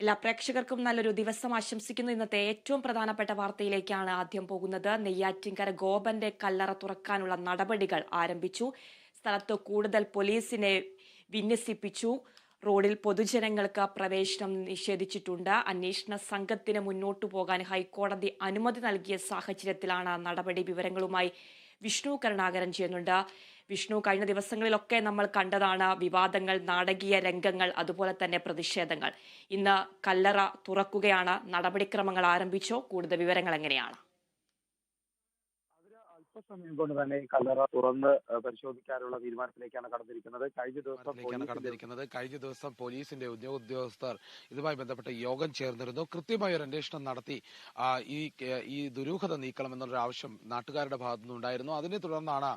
എല്ലാ പ്രേക്ഷകർക്കും നല്ലൊരു ദിവസം ആശംസിക്കുന്നു. ഇന്നത്തെ ഏറ്റവും പ്രധാനപ്പെട്ട വാർത്തയിലേക്കാണ് ആദ്യം പോകുന്നത്. നെയ്യാറ്റിൻകര ഗോപന്റെ കല്ലറ തുറക്കാനുള്ള നടപടികൾ ആരംഭിച്ചു. സ്ഥലത്ത് കൂടുതൽ പോലീസിനെ വിന്യസിപ്പിച്ചു. റോഡിൽ പൊതുജനങ്ങൾക്ക് പ്രവേശനം നിഷേധിച്ചിട്ടുണ്ട്. അന്വേഷണ സംഘത്തിന് മുന്നോട്ടു പോകാൻ ഹൈക്കോടതി അനുമതി നൽകിയ സാഹചര്യത്തിലാണ് നടപടി വിവരങ്ങളുമായി വിഷ്ണു കരുണാകരൻ ചെയ്യുന്നുണ്ട് വിഷ്ണു കഴിഞ്ഞ ദിവസങ്ങളിലൊക്കെ നമ്മൾ കണ്ടതാണ് വിവാദങ്ങൾ നാടകീയ രംഗങ്ങൾ അതുപോലെ തന്നെ പ്രതിഷേധങ്ങൾ. ഇന്ന് കല്ലറ തുറക്കുകയാണ് നടപടിക്രമങ്ങൾ ആരംഭിച്ചോ? കൂടുതൽ വിവരങ്ങൾ എങ്ങനെയാണ്? അല്പസമയം കൊണ്ട് തന്നെ ഈ കല്ലറ തുറന്ന് പരിശോധിക്കാനുള്ള തീരുമാനത്തിലേക്കാണ് കടന്നിരിക്കുന്നത്. കഴിഞ്ഞ ദിവസം കടന്നിരിക്കുന്നത്. കഴിഞ്ഞ ദിവസം പോലീസിന്റെ ഉദ്യോഗസ്ഥർ ഇതുമായി ബന്ധപ്പെട്ട യോഗം ചേർന്നിരുന്നു. കൃത്യമായ ഒരു അന്വേഷണം നടത്തി ഈ ഈ ദുരൂഹത നീക്കണം എന്നൊരു ആവശ്യം നാട്ടുകാരുടെ ഭാഗത്തു നിന്നുണ്ടായിരുന്നു അതിനെ തുടർന്നാണ്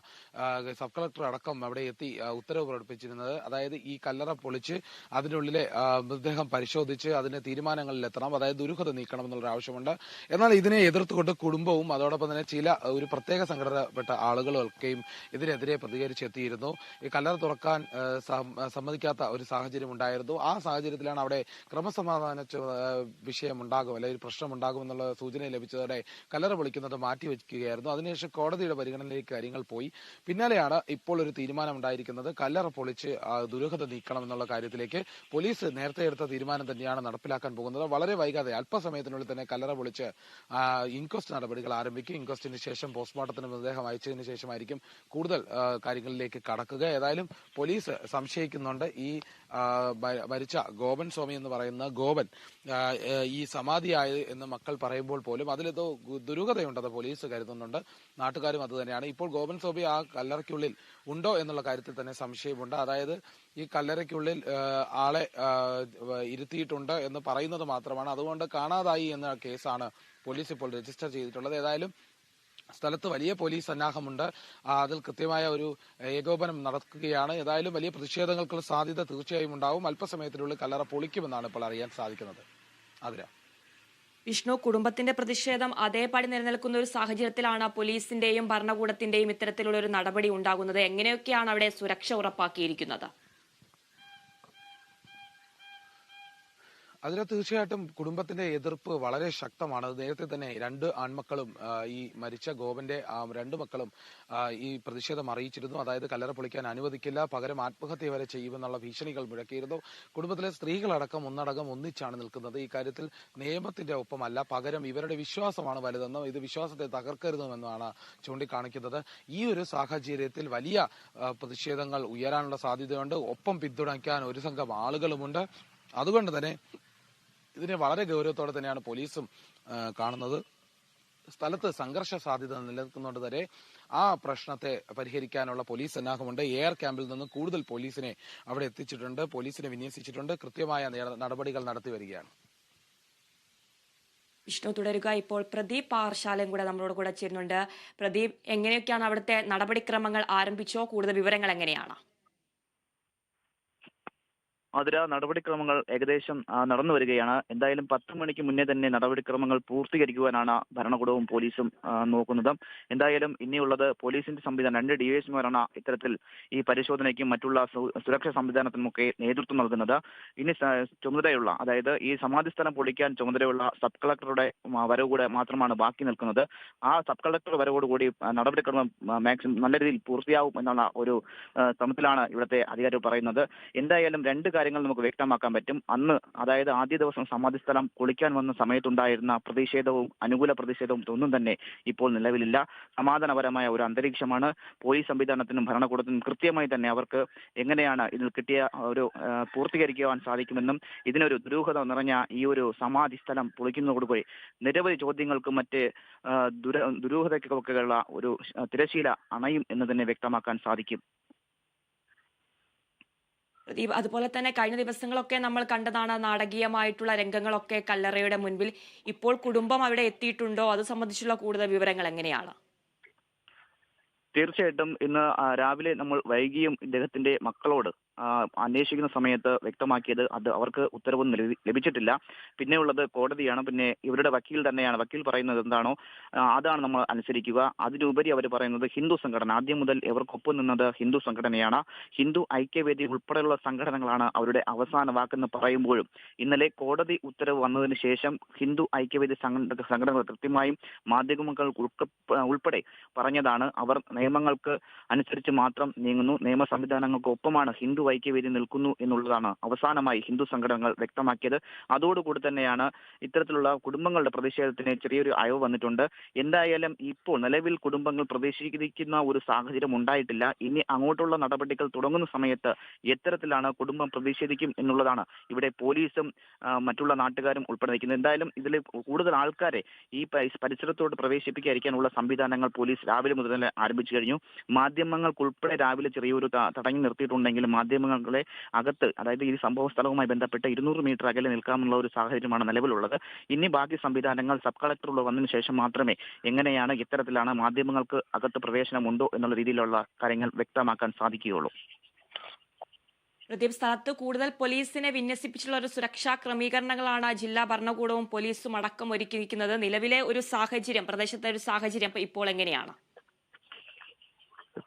സബ് കളക്ടർ അടക്കം അവിടെ എത്തി ഉത്തരവ് പുറപ്പെടുപ്പിച്ചിരുന്നത് അതായത് ഈ കല്ലറ പൊളിച്ച് അതിനുള്ളിലെ മൃതദേഹം പരിശോധിച്ച് അതിന് തീരുമാനങ്ങളിൽ എത്തണം. അതായത് ദുരൂഹത നീക്കണം എന്നുള്ള ആവശ്യമുണ്ട്. എന്നാൽ ഇതിനെ എതിർത്തുകൊണ്ട് കുടുംബവും അതോടൊപ്പം തന്നെ ചില ഒരു പ്രത്യേക സംഘടനപ്പെട്ട ആളുകളൊക്കെയും ഇതിനെതിരെ പ്രതികരിച്ചെത്തിയിരുന്നു. ഈ കല്ലറ തുറക്കാൻ സമ്മതിക്കാത്ത ഒരു സാഹചര്യം ഉണ്ടായിരുന്നു. ആ സാഹചര്യത്തിലാണ് അവിടെ ക്രമസമാധാന ചു- ആ, വിഷയം ഉണ്ടാകും അല്ലെങ്കിൽ ഒരു പ്രശ്നം ഉണ്ടാകും എന്നുള്ള സൂചന ലഭിച്ചതോടെ കല്ലറ പൊളിക്കുന്നത് മാറ്റിവെക്കുകയായിരുന്നു. അതിനുശേഷം കോടതിയുടെ പരിഗണനയിലേക്ക് കാര്യങ്ങൾ പോയി. പിന്നാലെയാണ് ഇപ്പോൾ ഒരു തീരുമാനം ഉണ്ടായിരിക്കുന്നത്. കല്ലറ പൊളിച്ച് ദുരൂഹത നീക്കണം എന്നുള്ള കാര്യത്തിലേക്ക് പോലീസ് നേരത്തെ എടുത്ത തീരുമാനം തന്നെയാണ് നടപ്പിലാക്കാൻ പോകുന്നത്. വളരെ വൈകാതെ അല്പസമയത്തിനുള്ളിൽ തന്നെ കല്ലറ പൊളിച്ച് ഇൻക്വസ്റ്റ് നടപടികൾ ആരംഭിക്കും. ഇൻക്വസ്റ്റിന് ശേഷം പോസ്റ്റ്മോർട്ടത്തിന് മൃതദേഹം അയച്ചതിന് ശേഷമായിരിക്കും കൂടുതൽ കാര്യങ്ങളിലേക്ക് കടക്കുക. ഏതായാലും പോലീസ് സംശയിക്കുന്നുണ്ട്. ഈ മരിച്ച ഗോപൻ സ്വാമി എന്ന് പറയുന്ന ഗോപൻ ഈ സമാധിയായത് എന്ന് മക്കൾ പറയുമ്പോൾ പോലും അതിലെന്തോ ദുരൂഹതയുണ്ടത് പോലീസ് കരുതുന്നുണ്ട്. നാട്ടുകാരും അത് തന്നെയാണ്. ഇപ്പോൾ ഗോപൻ സ്വാമി ആ കല്ലറയ്ക്കുള്ളിൽ ഉണ്ടോ എന്നുള്ള കാര്യത്തിൽ തന്നെ സംശയമുണ്ട്. അതായത് ഈ കല്ലറയ്ക്കുള്ളിൽ ആളെ ഇരുത്തിയിട്ടുണ്ട് എന്ന് പറയുന്നത് മാത്രമാണ്. അതുകൊണ്ട് കാണാതായി എന്ന കേസാണ് പോലീസ് ഇപ്പോൾ രജിസ്റ്റർ ചെയ്തിട്ടുള്ളത്. ഏതായാലും സ്ഥലത്ത് വലിയ പോലീസ് സന്നാഹമുണ്ട്. അതിൽ കൃത്യമായ ഒരു ഏകോപനം നടക്കുകയാണ്. ഏതായാലും വലിയ പ്രതിഷേധങ്ങൾക്കുള്ള സാധ്യത തീർച്ചയായും ഉണ്ടാവും. അല്പസമയത്തിനുള്ളിൽ കല്ലറ പൊളിക്കുമെന്നാണ് ഇപ്പോൾ അറിയാൻ സാധിക്കുന്നത്. അതിര വിഷ്ണു കുടുംബത്തിന്റെ പ്രതിഷേധം അതേപടി നിലനിൽക്കുന്ന ഒരു സാഹചര്യത്തിലാണ് പോലീസിന്റെയും ഭരണകൂടത്തിന്റെയും ഇത്തരത്തിലുള്ള ഒരു നടപടി ഉണ്ടാകുന്നത്. എങ്ങനെയൊക്കെയാണ് അവിടെ സുരക്ഷ ഉറപ്പാക്കിയിരിക്കുന്നത്? അതിന് തീർച്ചയായിട്ടും കുടുംബത്തിന്റെ എതിർപ്പ് വളരെ ശക്തമാണ്. നേരത്തെ തന്നെ രണ്ട് ആൺമക്കളും ഈ മരിച്ച ഗോപന്റെ രണ്ട് മക്കളും ഈ പ്രതിഷേധം അറിയിച്ചിരുന്നു. അതായത് കല്ലറ പൊളിക്കാൻ അനുവദിക്കില്ല പകരം ആത്മഹത്യ വരെ ചെയ്യുമെന്നുള്ള ഭീഷണികൾ മുഴക്കിയിരുന്നു. കുടുംബത്തിലെ സ്ത്രീകളടക്കം ഒന്നടങ്കം ഒന്നിച്ചാണ് നിൽക്കുന്നത്. ഈ കാര്യത്തിൽ നിയമത്തിന്റെ ഒപ്പമല്ല പകരം ഇവരുടെ വിശ്വാസമാണ് വലുതെന്നും ഇത് വിശ്വാസത്തെ തകർക്കരുതെന്നുമാണ് ചൂണ്ടിക്കാണിക്കുന്നത്. ഈ ഒരു സാഹചര്യത്തിൽ വലിയ പ്രതിഷേധങ്ങൾ ഉയരാനുള്ള സാധ്യതയുണ്ട്. ഒപ്പം പിന്തുണയ്ക്കാൻ ഒരു സംഘം ആളുകളുമുണ്ട്. അതുകൊണ്ട് തന്നെ ഇതിനെ വളരെ ഗൗരവത്തോടെ തന്നെയാണ് പോലീസും കാണുന്നത്. സ്ഥലത്ത് സംഘർഷ സാധ്യത നിലനിൽക്കുന്നുണ്ട് വരെ ആ പ്രശ്നത്തെ പരിഹരിക്കാനുള്ള പോലീസ് സന്നാഹമുണ്ട്. എയർ ക്യാമ്പിൽ നിന്ന് കൂടുതൽ പോലീസിനെ അവിടെ എത്തിച്ചിട്ടുണ്ട്. പോലീസിനെ വിന്യസിച്ചിട്ടുണ്ട്. കൃത്യമായ നടപടികൾ നടത്തി വരികയാണ്. വിഷ്ണു തുടരുക. ഇപ്പോൾ പ്രദീപ് പാർശാലയും കൂടെ നമ്മളോട് കൂടെ ചേരുന്നുണ്ട്. പ്രദീപ് എങ്ങനെയൊക്കെയാണ് അവിടുത്തെ നടപടിക്രമങ്ങൾ ആരംഭിച്ചോ? കൂടുതൽ വിവരങ്ങൾ എങ്ങനെയാണ്? അതിര നടപടിക്രമങ്ങൾ ഏകദേശം നടന്നു വരികയാണ്. എന്തായാലും പത്ത് മണിക്ക് മുന്നേ തന്നെ നടപടിക്രമങ്ങൾ പൂർത്തീകരിക്കുവാനാണ് ഭരണകൂടവും പോലീസും നോക്കുന്നത്. എന്തായാലും ഇനിയുള്ളത് പോലീസിന്റെ സംവിധാനം രണ്ട് ഡിവൈഎസ്മാരാണ് ഇത്തരത്തിൽ ഈ പരിശോധനയ്ക്കും മറ്റുള്ള സുരക്ഷാ സംവിധാനത്തിനുമൊക്കെ നേതൃത്വം നൽകുന്നത്. ഇനി ചുമതലയുള്ള അതായത് ഈ സമാധി സ്ഥലം പൊളിക്കാൻ ചുമതലയുള്ള സബ് കളക്ടറുടെ വരവുകൂടെ വരവ് കൂടെ മാത്രമാണ് ബാക്കി നിൽക്കുന്നത്. ആ സബ് കളക്ടർ വരവോടുകൂടി നടപടിക്രമം മാക്സിമം നല്ല രീതിയിൽ പൂർത്തിയാവും എന്നുള്ള ഒരു ശ്രമത്തിലാണ് ഇവിടുത്തെ അധികാരികൾ പറയുന്നത്. എന്തായാലും രണ്ട് കാര്യങ്ങൾ നമുക്ക് വ്യക്തമാക്കാൻ പറ്റും. അന്ന് അതായത് ആദ്യ ദിവസം സമാധി സ്ഥലം പൊളിക്കാൻ വന്ന സമയത്തുണ്ടായിരുന്ന പ്രതിഷേധവും അനുകൂല പ്രതിഷേധവും ഒന്നും തന്നെ ഇപ്പോൾ നിലവിലില്ല. സമാധാനപരമായ ഒരു അന്തരീക്ഷമാണ്. പോലീസ് സംവിധാനത്തിനും ഭരണകൂടത്തിനും കൃത്യമായി തന്നെ അവർക്ക് എങ്ങനെയാണ് ഇതിൽ കിട്ടിയ ഒരു പൂർത്തീകരിക്കുവാൻ സാധിക്കുമെന്നും ഇതിനൊരു ദുരൂഹത നിറഞ്ഞ ഈ ഒരു സമാധി സ്ഥലം പൊളിക്കുന്നതോടുകൂടി നിരവധി ചോദ്യങ്ങൾക്കും മറ്റ് ദുര ദുരൂഹതയ്ക്കൊക്കെയുള്ള ഒരു തിരശീല അണയും എന്ന് തന്നെ വ്യക്തമാക്കാൻ സാധിക്കും. അതുപോലെ തന്നെ കഴിഞ്ഞ ദിവസങ്ങളൊക്കെ നമ്മൾ കണ്ടതാണ് നാടകീയമായിട്ടുള്ള രംഗങ്ങളൊക്കെ കല്ലറയുടെ മുൻപിൽ ഇപ്പോൾ കുടുംബം അവിടെ എത്തിയിട്ടുണ്ടോ? അത് സംബന്ധിച്ചുള്ള കൂടുതൽ വിവരങ്ങൾ എങ്ങനെയാണ്? തീർച്ചയായിട്ടും ഇന്ന് രാവിലെ നമ്മൾ വൈകിയും ഇദ്ദേഹത്തിന്റെ മക്കളോട് അന്വേഷിക്കുന്ന സമയത്ത് വ്യക്തമാക്കിയത് അത് അവർക്ക് ഉത്തരവൊന്നും ലഭിച്ചിട്ടില്ല. പിന്നെയുള്ളത് കോടതിയാണ്. പിന്നെ ഇവരുടെ വക്കീൽ തന്നെയാണ്. വക്കീൽ പറയുന്നത് എന്താണോ അതാണ് നമ്മൾ അനുസരിക്കുക. അതിലുപരി അവർ പറയുന്നത് ഹിന്ദു സംഘടന. ആദ്യം മുതൽ ഇവർക്കൊപ്പം നിന്നത് ഹിന്ദു സംഘടനയാണ്. ഹിന്ദു ഐക്യവേദി ഉൾപ്പെടെയുള്ള സംഘടനകളാണ് അവരുടെ അവസാന വാക്കെന്ന് പറയുമ്പോഴും. ഇന്നലെ കോടതി ഉത്തരവ് വന്നതിന് ശേഷം ഹിന്ദു ഐക്യവേദി സംഘ- സംഘടനകൾ കൃത്യമായും മാധ്യമങ്ങൾ ഉൾപ്പെടെ പറഞ്ഞതാണ്. അവർ നിയമങ്ങൾക്ക് അനുസരിച്ച് മാത്രം നീങ്ങുന്നു. നിയമ സംവിധാനങ്ങൾക്ക് ഒപ്പമാണ് ഹിന്ദു ഐക്യവേദി നിൽക്കുന്നു എന്നുള്ളതാണ് അവസാനമായി ഹിന്ദു സംഘടനകൾ വ്യക്തമാക്കിയത്. അതോടുകൂടി തന്നെയാണ് ഇത്തരത്തിലുള്ള കുടുംബങ്ങളുടെ പ്രതിഷേധത്തിന് ചെറിയൊരു അയവ് വന്നിട്ടുണ്ട്. എന്തായാലും ഇപ്പോൾ നിലവിൽ കുടുംബങ്ങൾ പ്രതീക്ഷിക്കുന്ന ഒരു സാഹചര്യം ഉണ്ടായിട്ടില്ല. ഇനി അങ്ങോട്ടുള്ള നടപടികൾ തുടങ്ങുന്ന സമയത്ത് എത്തരത്തിലാണ് കുടുംബം പ്രതിഷേധിക്കും എന്നുള്ളതാണ് ഇവിടെ പോലീസും മറ്റുള്ള നാട്ടുകാരും ഉൾപ്പെടെ നിൽക്കുന്നത് എന്തായാലും ഇതിൽ കൂടുതൽ ആൾക്കാരെ ഈ പരിസരത്തോട് പ്രവേശിപ്പിക്കാതിരിക്കാനുള്ള സംവിധാനങ്ങൾ പോലീസ് രാവിലെ മുതൽ തന്നെ ആരംഭിച്ചു കഴിഞ്ഞു. മാധ്യമങ്ങൾക്കുൾപ്പെടെ രാവിലെ ചെറിയൊരു തടഞ്ഞു നിർത്തിയിട്ടുണ്ടെങ്കിലും മാധ്യമങ്ങളെ അകത്ത് അതായത് ഈ സംഭവ സ്ഥലവുമായി ബന്ധപ്പെട്ട് ഇരുന്നൂറ് മീറ്റർ അകലെ നിൽക്കാമെന്നുള്ള ഒരു സാഹചര്യമാണ് നിലവിലുള്ളത്. ഇനി ബാക്കി സംവിധാനങ്ങൾ സബ് കളക്ടറുള്ള വന്നതിന് ശേഷം മാത്രമേ എങ്ങനെയാണ് ഇത്തരത്തിലാണ് മാധ്യമങ്ങൾക്ക് അകത്ത് പ്രവേശനമുണ്ടോ എന്നുള്ള രീതിയിലുള്ള കാര്യങ്ങൾ വ്യക്തമാക്കാൻ സാധിക്കുകയുള്ളൂ. പ്രദീപ് സ്ഥലത്ത് കൂടുതൽ പോലീസിനെ വിന്യസിപ്പിച്ചുള്ള ഒരു സുരക്ഷാ ക്രമീകരണങ്ങളാണ് ജില്ലാ ഭരണകൂടവും പോലീസും അടക്കം ഒരുക്കിയിരിക്കുന്നത്. നിലവിലെ ഒരു സാഹചര്യം പ്രദേശത്തെ ഒരു സാഹചര്യം ഇപ്പോൾ എങ്ങനെയാണ്?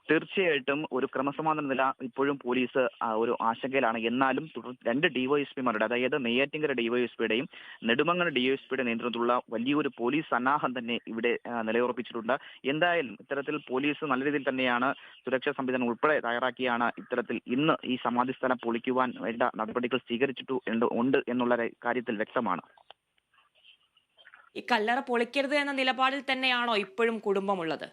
തീർച്ചയായിട്ടും ഒരു ക്രമസമാധാന നില ഇപ്പോഴും പോലീസ് ഒരു ആശങ്കയിലാണ്. എന്നാലും തുടർ രണ്ട് ഡിവൈഎസ്പിമാരുടെ അതായത് നെയ്യാറ്റിങ്കര ഡിവൈഎസ്പിയുടെയും നെടുമങ്ങര ഡിവൈഎസ്പിയുടെ നേതൃത്വത്തിലുള്ള വലിയൊരു പോലീസ് സന്നാഹം തന്നെ ഇവിടെ നിലയുറപ്പിച്ചിട്ടുണ്ട്. എന്തായാലും ഇത്തരത്തിൽ പോലീസ് നല്ല രീതിയിൽ തന്നെയാണ് സുരക്ഷാ സംവിധാനം ഉൾപ്പെടെ തയ്യാറാക്കിയാണ് ഇത്തരത്തിൽ ഇന്ന് ഈ സമാധി സ്ഥലം പൊളിക്കുവാൻ വേണ്ട നടപടികൾ സ്വീകരിച്ചിട്ടു ഉണ്ട് എന്നുള്ള കാര്യത്തിൽ വ്യക്തമാണ്. ഈ കല്ലറ പൊളിക്കരുത് എന്ന നിലപാടിൽ തന്നെയാണോ ഇപ്പോഴും കുടുംബമുള്ളത്?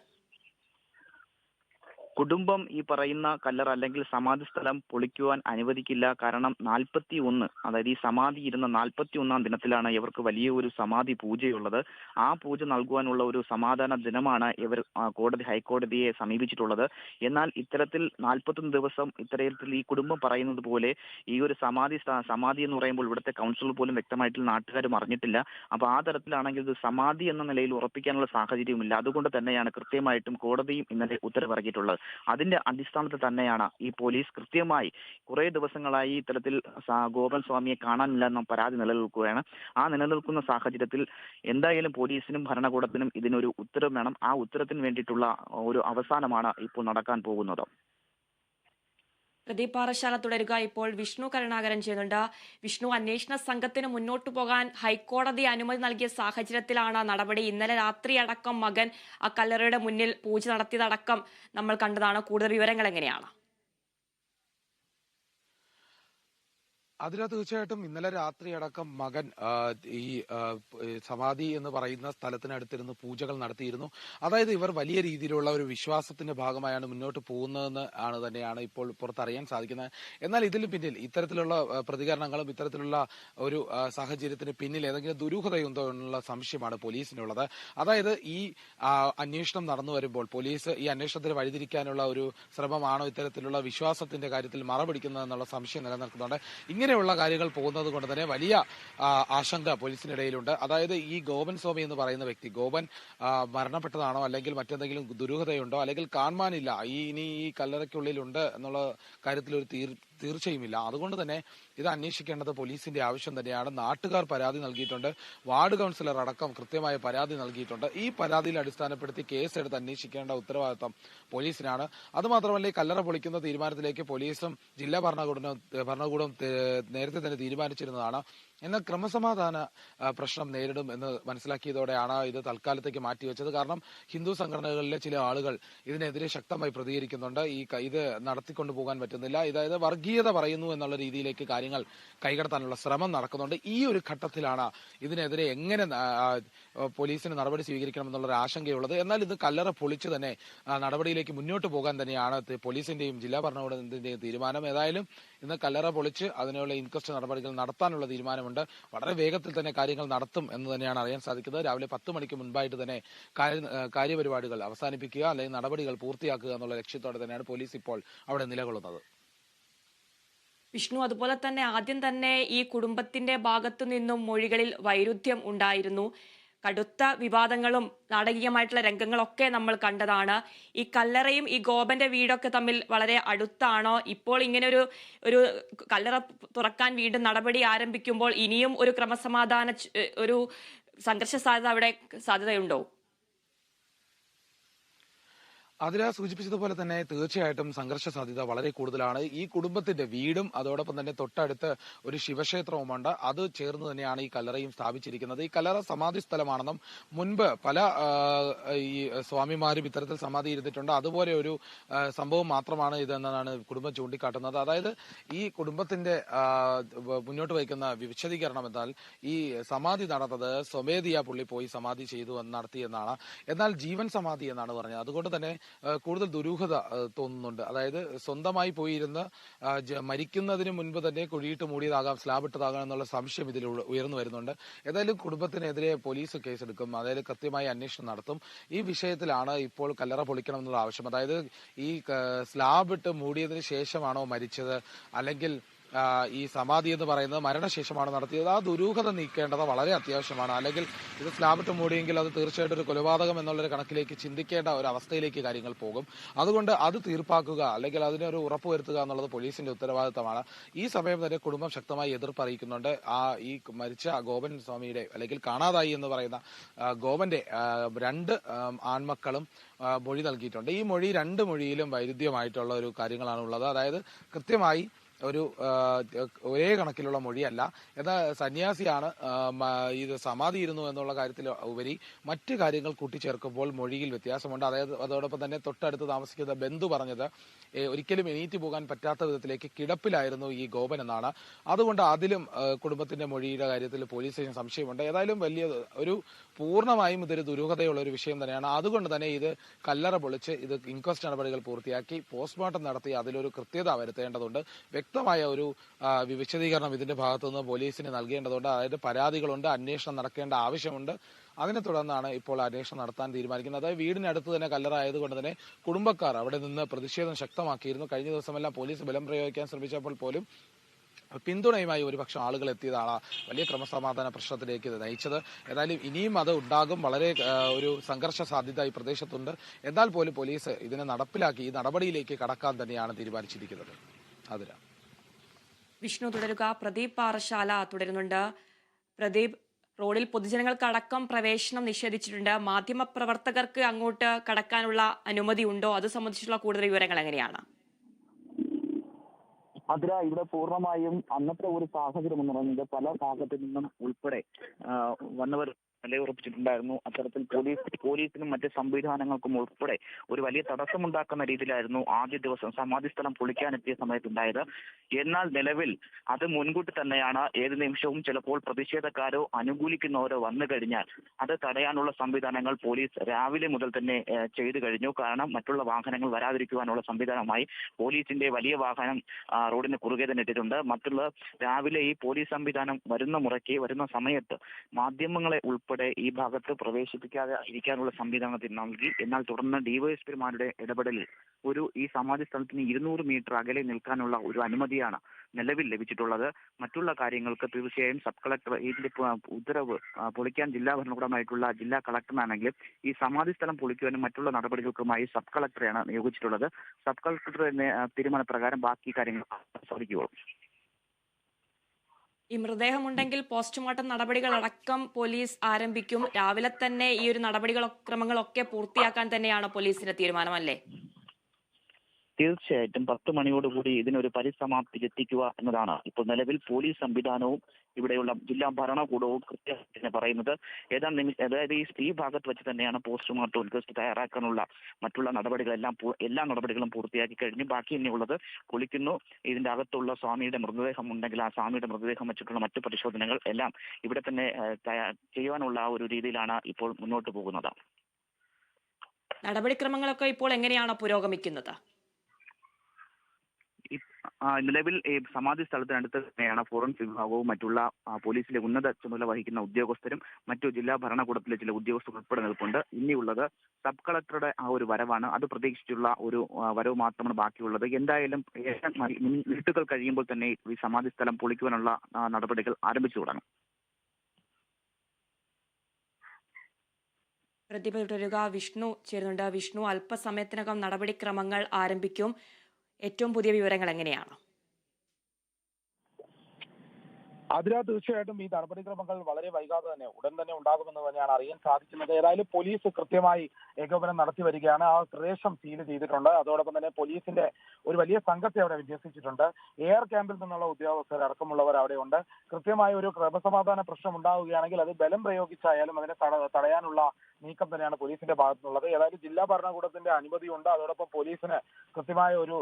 കുടുംബം ഈ പറയുന്ന കല്ലറ അല്ലെങ്കിൽ സമാധി സ്ഥലം പൊളിക്കുവാൻ അനുവദിക്കില്ല. കാരണം നാൽപ്പത്തി ഒന്ന് അതായത് ഈ സമാധി ഇരുന്ന നാൽപ്പത്തി ഒന്നാം ദിനത്തിലാണ് ഇവർക്ക് വലിയ ഒരു സമാധി പൂജയുള്ളത്. ആ പൂജ നൽകുവാനുള്ള ഒരു സമാധാന ദിനമാണ് ഇവർ കോടതി ഹൈക്കോടതിയെ സമീപിച്ചിട്ടുള്ളത്. എന്നാൽ ഇത്തരത്തിൽ നാൽപ്പത്തൊന്ന് ദിവസം ഇത്തരത്തിൽ ഈ കുടുംബം പറയുന്നത് പോലെ ഈ ഒരു സമാധി സമാധി എന്ന് പറയുമ്പോൾ ഇവിടുത്തെ കൗൺസിലർ പോലും വ്യക്തമായിട്ട് നാട്ടുകാരും അറിഞ്ഞിട്ടില്ല. അപ്പൊ ആ തരത്തിലാണെങ്കിൽ ഇത് സമാധി എന്ന നിലയിൽ ഉറപ്പിക്കാനുള്ള സാഹചര്യമില്ല അതുകൊണ്ട് തന്നെയാണ് കൃത്യമായിട്ടും കോടതിയും ഇന്നലെ ഉത്തരവിറക്കിയിട്ടുള്ളത്. അതിന്റെ അടിസ്ഥാനത്തിൽ തന്നെയാണ് ഈ പോലീസ് കൃത്യമായി കുറെ ദിവസങ്ങളായി ഇത്തരത്തിൽ ഗോപൻ സ്വാമിയെ കാണാനില്ല എന്ന പരാതി നിലനിൽക്കുകയാണ്. ആ നിലനിൽക്കുന്ന സാഹചര്യത്തിൽ എന്തായാലും പോലീസിനും ഭരണകൂടത്തിനും ഇതിനൊരു ഉത്തരവ് വേണം. ആ ഉത്തരത്തിന് വേണ്ടിയിട്ടുള്ള ഒരു അവസാനമാണ് ഇപ്പോൾ നടക്കാൻ പോകുന്നത്. പ്രദീപ് പാറശാല തുടരുക. ഇപ്പോൾ വിഷ്ണു കരുണാകരൻ ചെയ്യുന്നുണ്ട്. വിഷ്ണു അന്വേഷണ സംഘത്തിന് മുന്നോട്ടു പോകാൻ ഹൈക്കോടതി അനുമതി നൽകിയ സാഹചര്യത്തിലാണ് നടപടി. ഇന്നലെ രാത്രി അടക്കം മകൻ ആ കല്ലറയുടെ മുന്നിൽ പൂജ നടത്തിയതടക്കം നമ്മൾ കണ്ടതാണ്. കൂടുതൽ വിവരങ്ങൾ എങ്ങനെയാണ്? അതിന് തീർച്ചയായിട്ടും ഇന്നലെ രാത്രി അടക്കം മകൻ ഈ സമാധി എന്ന് പറയുന്ന സ്ഥലത്തിനടുത്തിരുന്ന് പൂജകൾ നടത്തിയിരുന്നു. അതായത് ഇവർ വലിയ രീതിയിലുള്ള ഒരു വിശ്വാസത്തിന്റെ ഭാഗമായാണ് മുന്നോട്ട് പോകുന്നതെന്ന് ആണ് തന്നെയാണ് ഇപ്പോൾ പുറത്തറിയാൻ സാധിക്കുന്നത്. എന്നാൽ ഇതിന് പിന്നിൽ ഇത്തരത്തിലുള്ള പ്രതികരണങ്ങളും ഇത്തരത്തിലുള്ള ഒരു സാഹചര്യത്തിന് പിന്നിൽ ഏതെങ്കിലും ദുരൂഹതയുണ്ടോ എന്നുള്ള സംശയമാണ് പോലീസിനുള്ളത്. അതായത് ഈ അന്വേഷണം നടന്നു വരുമ്പോൾ പോലീസ് ഈ അന്വേഷണത്തിന് വഴിതിരിക്കാനുള്ള ഒരു ശ്രമമാണോ ഇത്തരത്തിലുള്ള വിശ്വാസത്തിന്റെ കാര്യത്തിൽ മറപിടിക്കുന്നതെന്നുള്ള സംശയം നിലനിൽക്കുന്നുണ്ട്. ഇങ്ങനെയുള്ള കാര്യങ്ങൾ പോകുന്നത് കൊണ്ട് തന്നെ വലിയ ആശങ്ക പോലീസിനിടയിലുണ്ട്. അതായത് ഈ ഗോപൻ സ്വാമി എന്ന് പറയുന്ന വ്യക്തി ഗോപൻ മരണപ്പെട്ടതാണോ അല്ലെങ്കിൽ മറ്റെന്തെങ്കിലും ദുരൂഹതയുണ്ടോ അല്ലെങ്കിൽ കാണുവാനില്ല ഈ ഇനി ഈ കല്ലറയ്ക്കുള്ളിലുണ്ട് എന്നുള്ള കാര്യത്തിൽ ഒരു തീർ തീർച്ചയുമില്ല. അതുകൊണ്ട് തന്നെ ഇത് അന്വേഷിക്കേണ്ടത് പോലീസിന്റെ ആവശ്യം തന്നെയാണ്. നാട്ടുകാർ പരാതി നൽകിയിട്ടുണ്ട്. വാർഡ് കൗൺസിലർ അടക്കം കൃത്യമായ പരാതി നൽകിയിട്ടുണ്ട്. ഈ പരാതിയിൽ അടിസ്ഥാനപ്പെടുത്തി കേസെടുത്ത് അന്വേഷിക്കേണ്ട ഉത്തരവാദിത്തം പോലീസിനാണ്. അതുമാത്രമല്ല ഈ കല്ലറ പൊളിക്കുന്ന തീരുമാനത്തിലേക്ക് പോലീസും ജില്ലാ ഭരണകൂടം ഭരണകൂടം നേരത്തെ തന്നെ തീരുമാനിച്ചിരുന്നതാണ്. എന്നാൽ ക്രമസമാധാന പ്രശ്നം നേരിടും എന്ന് മനസ്സിലാക്കിയതോടെയാണ് ഇത് തൽക്കാലത്തേക്ക് മാറ്റിവെച്ചത്. കാരണം ഹിന്ദു സംഘടനകളിലെ ചില ആളുകൾ ഇതിനെതിരെ ശക്തമായി പ്രതികരിക്കുന്നുണ്ട്. ഈ ഇത് നടത്തിക്കൊണ്ടു പോകാൻ പറ്റുന്നില്ല. അതായത് വർഗീയത പറയുന്നു എന്നുള്ള രീതിയിലേക്ക് കാര്യങ്ങൾ കൈകടത്താനുള്ള ശ്രമം നടക്കുന്നുണ്ട്. ഈ ഒരു ഘട്ടത്തിലാണ് ഇതിനെതിരെ എങ്ങനെ പോലീസിന് നടപടി സ്വീകരിക്കണം എന്നുള്ള ഒരു ആശങ്കയുള്ളത്. എന്നാൽ ഇത് കല്ലറ പൊളിച്ച് തന്നെ നടപടിയിലേക്ക് മുന്നോട്ട് പോകാൻ തന്നെയാണ് പോലീസിന്റെയും ജില്ലാ ഭരണകൂടത്തിന്റെയും തീരുമാനം. ഏതായാലും ഇന്ന് കല്ലറ പൊളിച്ച് അതിനുള്ള ഇൻക്വസ്റ്റ് നടപടികൾ നടത്താനുള്ള തീരുമാനമുണ്ട്. വളരെ വേഗത്തിൽ തന്നെ കാര്യങ്ങൾ നടത്തും എന്ന് തന്നെയാണ് അറിയാൻ സാധിക്കുന്നത്. രാവിലെ പത്ത് മണിക്ക് മുൻപായിട്ട് തന്നെ കാര്യ- കാര്യപരിപാടികൾ അവസാനിപ്പിക്കുക അല്ലെങ്കിൽ നടപടികൾ പൂർത്തിയാക്കുക എന്നുള്ള ലക്ഷ്യത്തോടെ തന്നെയാണ് പോലീസ് ഇപ്പോൾ അവിടെ നിലകൊള്ളുന്നത്. വിഷ്ണു അതുപോലെ തന്നെ ആദ്യം തന്നെ ഈ കുടുംബത്തിന്റെ ഭാഗത്തു നിന്നും മൊഴികളിൽ വൈരുദ്ധ്യം ഉണ്ടായിരുന്നു. കടുത്ത വിവാദങ്ങളും നാടകീയമായിട്ടുള്ള രംഗങ്ങളൊക്കെ നമ്മൾ കണ്ടതാണ്. ഈ കല്ലറയും ഈ ഗോപന്റെ വീടൊക്കെ തമ്മിൽ വളരെ അടുത്താണോ? ഇപ്പോൾ ഇങ്ങനെ ഒരു ഒരു കല്ലറ തുറക്കാൻ വീണ്ടും നടപടി ആരംഭിക്കുമ്പോൾ ഇനിയും ഒരു ക്രമസമാധാന ഒരു സംഘർഷ സാധ്യത അവിടെ സാധ്യതയുണ്ടോ? അതില സൂചിപ്പിച്ചതുപോലെ തന്നെ തീർച്ചയായിട്ടും സംഘർഷ സാധ്യത വളരെ കൂടുതലാണ്. ഈ കുടുംബത്തിന്റെ വീടും അതോടൊപ്പം തന്നെ തൊട്ടടുത്ത് ഒരു ശിവക്ഷേത്രവുമുണ്ട്. അത് ചേർന്ന് തന്നെയാണ് ഈ കല്ലറയും സ്ഥാപിച്ചിരിക്കുന്നത്. ഈ കല്ലറ സമാധി സ്ഥലമാണെന്നും മുൻപ് പല ഈ സ്വാമിമാരും ഇത്തരത്തിൽ സമാധി ഇരുന്നിട്ടുണ്ട്. അതുപോലെ ഒരു സംഭവം മാത്രമാണ് ഇതെന്നാണ് കുടുംബം ചൂണ്ടിക്കാട്ടുന്നത്. അതായത് ഈ കുടുംബത്തിന്റെ മുന്നോട്ട് വയ്ക്കുന്ന വിശദീകരണം എന്നാൽ ഈ സമാധി നടന്നത് സ്വമേധിയ പുള്ളി പോയി സമാധി ചെയ്തു നടത്തിയെന്നാണ്. എന്നാൽ ജീവൻ സമാധി എന്നാണ് പറഞ്ഞത്. അതുകൊണ്ട് തന്നെ കൂടുതൽ ദുരൂഹത തോന്നുന്നുണ്ട്. അതായത് സ്വന്തമായി പോയിരുന്ന് മരിക്കുന്നതിന് മുൻപ് തന്നെ കുഴിയിട്ട് മൂടിയതാകാം സ്ലാബ് ഇട്ടതാകാം എന്നുള്ള സംശയം ഇതിൽ ഉയർന്നു വരുന്നുണ്ട്. ഏതായാലും കുടുംബത്തിനെതിരെ പോലീസ് കേസെടുക്കും. അതായത് കൃത്യമായി അന്വേഷണം നടത്തും. ഈ വിഷയത്തിലാണ് ഇപ്പോൾ കല്ലറ പൊളിക്കണം എന്നുള്ള ആവശ്യം. അതായത് ഈ സ്ലാബ് ഇട്ട് മൂടിയതിന് ശേഷമാണോ മരിച്ചത്? അല്ലെങ്കിൽ ഈ സമാധി എന്ന് പറയുന്നത് മരണശേഷമാണ് നടത്തിയത്. ആ ദുരൂഹത നീക്കേണ്ടത് വളരെ അത്യാവശ്യമാണ്. അല്ലെങ്കിൽ ഇത് സ്ലാബിട്ട് മൂടിയെങ്കിൽ അത് തീർച്ചയായിട്ടും ഒരു കൊലപാതകം എന്നുള്ളൊരു കണക്കിലേക്ക് ചിന്തിക്കേണ്ട ഒരു അവസ്ഥയിലേക്ക് കാര്യങ്ങൾ പോകും. അതുകൊണ്ട് അത് തീർപ്പാക്കുക അല്ലെങ്കിൽ അതിനൊരു ഉറപ്പ് വരുത്തുക എന്നുള്ളത് പോലീസിന്റെ ഉത്തരവാദിത്തമാണ്. ഈ സമയം തന്നെ കുടുംബം ശക്തമായി എതിർപ്പ് അറിയിക്കുന്നുണ്ട് ആ ഈ മരിച്ച ഗോപൻ സ്വാമിയുടെ അല്ലെങ്കിൽ കാണാതായി എന്ന് പറയുന്ന ഗോപന്റെ രണ്ട് ആൺമക്കളും മൊഴി നൽകിയിട്ടുണ്ട്. ഈ മൊഴി രണ്ട് മൊഴിയിലും വൈരുദ്ധ്യമായിട്ടുള്ള ഒരു കാര്യങ്ങളാണ് ഉള്ളത് അതായത് കൃത്യമായി ഒരു ഒരേ കണക്കിലുള്ള മൊഴിയല്ല. എന്നാൽ സന്യാസിയാണ് ഇത് സമാധിയിരുന്നു എന്നുള്ള കാര്യത്തിൽ ഉപരി മറ്റു കാര്യങ്ങൾ കൂട്ടിച്ചേർക്കുമ്പോൾ മൊഴിയിൽ വ്യത്യാസമുണ്ട്. അതായത് അതോടൊപ്പം തന്നെ തൊട്ടടുത്ത് താമസിക്കുന്ന ബന്ധു പറഞ്ഞത് ഒരിക്കലും എണീറ്റ് പോകാൻ പറ്റാത്ത വിധത്തിലേക്ക് കിടപ്പിലായിരുന്നു ഈ ഗോപൻ എന്നാണ്. അതുകൊണ്ട് അതിലും കുടുംബത്തിന്റെ മൊഴിയുടെ കാര്യത്തിൽ പോലീസിന് സംശയമുണ്ട്. ഏതായാലും വലിയ ഒരു പൂർണമായും ഇതൊരു ദുരൂഹതയുള്ള ഒരു വിഷയം തന്നെയാണ്. അതുകൊണ്ട് തന്നെ ഇത് കല്ലറ പൊളിച്ച് ഇത് ഇൻക്വസ്റ്റ് നടപടികൾ പൂർത്തിയാക്കി പോസ്റ്റ്മോർട്ടം നടത്തി അതിലൊരു കൃത്യത വരുത്തേണ്ടതുണ്ട്. വ്യക്തമായ ഒരു വിശദീകരണം ഇതിന്റെ ഭാഗത്തുനിന്ന് പോലീസിന് നൽകേണ്ടതുണ്ട്. അതായത് പരാതികളുണ്ട് അന്വേഷണം നടക്കേണ്ട ആവശ്യമുണ്ട്. അതിനെ തുടർന്നാണ് ഇപ്പോൾ അന്വേഷണം നടത്താൻ തീരുമാനിക്കുന്നത്. അതായത് വീടിനടുത്ത് തന്നെ കല്ലറ ആയതുകൊണ്ട് തന്നെ കുടുംബക്കാർ അവിടെ നിന്ന് പ്രതിഷേധം ശക്തമാക്കിയിരുന്നു. കഴിഞ്ഞ ദിവസമെല്ലാം പോലീസ് ബലം പ്രയോഗിക്കാൻ ശ്രമിച്ചപ്പോൾ പോലും പിന്തുണയുമായി ഒരുപക്ഷെ ആളുകൾ എത്തിയതാണ് വലിയ ക്രമസമാധാന പ്രശ്നത്തിലേക്ക് ഇത് നയിച്ചത്. ഏതായാലും ഇനിയും അത് ഉണ്ടാകും. വളരെ ഒരു സംഘർഷ സാധ്യത ഈ പ്രദേശത്തുണ്ട്. എന്നാൽ പോലും പോലീസ് ഇതിനെ നടപ്പിലാക്കി ഈ നടപടിയിലേക്ക് കടക്കാൻ തന്നെയാണ് തീരുമാനിച്ചിരിക്കുന്നത്. അതിന് വിഷ്ണു തുടരുക പ്രദീപ് പാറശാല തുടരുന്നുണ്ട്. പ്രദീപ് റോഡിൽ പൊതുജനങ്ങൾക്ക് അടക്കം പ്രവേശനം നിഷേധിച്ചിട്ടുണ്ട്. മാധ്യമപ്രവർത്തകർക്ക് അങ്ങോട്ട് കടക്കാനുള്ള അനുമതി ഉണ്ടോ? അത് സംബന്ധിച്ചുള്ള കൂടുതൽ വിവരങ്ങൾ എങ്ങനെയാണ്? അതിര ഇവിടെ പൂർണമായും അന്നത്തെ ഒരു സാഹചര്യം എന്ന് പറയുന്നത് പല ഭാഗത്തു നിന്നും ഉൾപ്പെടെ വന്നവർ നിലയുറപ്പിച്ചിട്ടുണ്ടായിരുന്നു അത്തരത്തിൽ പോലീസ് പോലീസിനും മറ്റ് സംവിധാനങ്ങൾക്കും ഉൾപ്പെടെ ഒരു വലിയ തടസ്സമുണ്ടാക്കുന്ന രീതിയിലായിരുന്നു ആദ്യ ദിവസം സമാധി സ്ഥലം പൊളിക്കാനെത്തിയ സമയത്തുണ്ടായത്. എന്നാൽ നിലവിൽ അത് മുൻകൂട്ടി തന്നെയാണ് ഏത് നിമിഷവും ചിലപ്പോൾ പ്രതിഷേധക്കാരോ അനുകൂലിക്കുന്നവരോ വന്നു കഴിഞ്ഞാൽ അത് തടയാനുള്ള സംവിധാനങ്ങൾ പോലീസ് രാവിലെ മുതൽ തന്നെ ചെയ്തു കഴിഞ്ഞു. കാരണം മറ്റുള്ള വാഹനങ്ങൾ വരാതിരിക്കുവാനുള്ള സംവിധാനമായി പോലീസിന്റെ വലിയ വാഹനം റോഡിന് കുറുകെ തന്നെ ഇട്ടിട്ടുണ്ട്. മറ്റുള്ള രാവിലെ ഈ പോലീസ് സംവിധാനം വരുന്ന മുറയ്ക്ക് വരുന്ന സമയത്ത് മാധ്യമങ്ങളെ ഉൾപ്പെടെ ഈ ഭാഗത്ത് പ്രവേശിപ്പിക്കാതെ ഇരിക്കാനുള്ള സംവിധാനത്തിൽ നൽകി എന്നാൽ തുടർന്ന് ഡിവൈഎസ്പിമാരുടെ ഇടപെടലിൽ ഒരു ഈ സമാധി സ്ഥലത്തിന് ഇരുന്നൂറ് മീറ്റർ അകലെ നിൽക്കാനുള്ള ഒരു അനുമതിയാണ് നിലവിൽ ലഭിച്ചിട്ടുള്ളത്. മറ്റുള്ള കാര്യങ്ങൾക്ക് തീർച്ചയായും സബ് കളക്ടർ ഇതിന്റെ ഉത്തരവ് പൊളിക്കാൻ ജില്ലാ ഭരണകൂടമായിട്ടുള്ള ജില്ലാ കളക്ടറാണെങ്കിലും ഈ സമാധി സ്ഥലം പൊളിക്കുവാനും മറ്റുള്ള നടപടികൾക്കുമായി സബ് കളക്ടറെയാണ് നിയോഗിച്ചിട്ടുള്ളത്. സബ് കളക്ടറുടെ തീരുമാനപ്രകാരം ബാക്കി കാര്യങ്ങൾ സാധിക്കുകയുള്ളൂ ഈ മൃതദേഹമുണ്ടെങ്കിൽ പോസ്റ്റ്മോർട്ടം നടപടികൾ അടക്കം പോലീസ് ആരംഭിക്കും. രാവിലെ തന്നെ ഈ ഒരു നടപടികൾ ക്രമങ്ങളൊക്കെ പൂർത്തിയാക്കാൻ തന്നെയാണ് പോലീസിന്റെ തീരുമാനമല്ലേ? തീർച്ചയായിട്ടും പത്ത് മണിയോടുകൂടി ഇതിനൊരു പരിസമാപ്തി എത്തിക്കുക എന്നതാണ്. ഇപ്പോൾ നിലവിൽ പോലീസ് സംവിധാനവും ഇവിടെയുള്ള ജില്ലാ ഭരണകൂടവും കൃത്യമായി പറയുന്നത് ഏതാണ്ട് നിമിഷം അതായത് ഈ ഈ ഭാഗത്ത് വെച്ച് തന്നെയാണ് പോസ്റ്റ്മോർട്ടം ഇൻക്വസ്റ്റ് തയ്യാറാക്കാനുള്ള മറ്റുള്ള നടപടികളെല്ലാം എല്ലാ നടപടികളും പൂർത്തിയാക്കി കഴിഞ്ഞു. ബാക്കി ഇനിയുള്ളത് കുളിക്കുന്നു ഇതിന്റെ അകത്തുള്ള സ്വാമിയുടെ മൃതദേഹം ഉണ്ടെങ്കിൽ ആ സ്വാമിയുടെ മൃതദേഹം വെച്ചിട്ടുള്ള മറ്റു പരിശോധനകൾ എല്ലാം ഇവിടെ തന്നെ ചെയ്യാനുള്ള ഒരു രീതിയിലാണ് ഇപ്പോൾ മുന്നോട്ട് പോകുന്നത്. നടപടിക്രമങ്ങളൊക്കെ ഇപ്പോൾ എങ്ങനെയാണ് പുരോഗമിക്കുന്നത്? നിലവിൽ സമാധി സ്ഥലത്തിനടുത്ത് തന്നെയാണ് ഫോറൻസിക് വിഭാഗവും മറ്റുള്ള പോലീസിലെ ഉന്നത ചുമതല വഹിക്കുന്ന ഉദ്യോഗസ്ഥരും മറ്റു ജില്ലാ ഭരണകൂടത്തിലെ ചില ഉദ്യോഗസ്ഥരും ഉൾപ്പെടെ നിൽപ്പുണ്ട്. ഇനിയുള്ളത് സബ് കളക്ടറുടെ ആ ഒരു വരവാണ്. അത് പ്രതീക്ഷിച്ചുള്ള ഒരു വരവ് മാത്രമാണ് ബാക്കിയുള്ളത്. എന്തായാലും മിനിറ്റുകൾ കഴിയുമ്പോൾ തന്നെ ഈ സമാധി സ്ഥലം പൊളിക്കുവാനുള്ള നടപടികൾ ആരംഭിച്ചു തുടങ്ങും. പ്രതിഭ വിഷ്ണു ചേരുന്നുണ്ട്. വിഷ്ണു അല്പസമയത്തിനകം നടപടിക്രമങ്ങൾ ആരംഭിക്കും. ഏറ്റവും പുതിയ വിവരങ്ങൾ എങ്ങനെയാണ്? അതിരാ തീർച്ചയായിട്ടും ഈ നടപടിക്രമങ്ങൾ വളരെ വൈകാതെ തന്നെ ഉടൻ തന്നെ ഉണ്ടാകുമെന്ന് തന്നെയാണ് അറിയാൻ സാധിക്കുന്നത്. ഏതായാലും പോലീസ് കൃത്യമായി ഏകോപനം നടത്തി വരികയാണ്. ആ പ്രദേശം സീൽ ചെയ്തിട്ടുണ്ട്. അതോടൊപ്പം തന്നെ പോലീസിന്റെ ഒരു വലിയ സംഘത്തെ അവിടെ വിന്യസിച്ചിട്ടുണ്ട്. എയർ ക്യാമ്പിൽ നിന്നുള്ള ഉദ്യോഗസ്ഥർ അടക്കമുള്ളവർ അവിടെയുണ്ട് കൃത്യമായ ഒരു ക്രമസമാധാന പ്രശ്നം ഉണ്ടാവുകയാണെങ്കിൽ അത് ബലം പ്രയോഗിച്ചായാലും അതിനെ തടയാനുള്ള നീക്കം തന്നെയാണ് പോലീസിന്റെ ഭാഗത്തുനിന്നുള്ളത്. ഏതായാലും ജില്ലാ ഭരണകൂടത്തിന്റെ അനുമതിയുണ്ട് അതോടൊപ്പം പോലീസിന് കൃത്യമായ ഒരു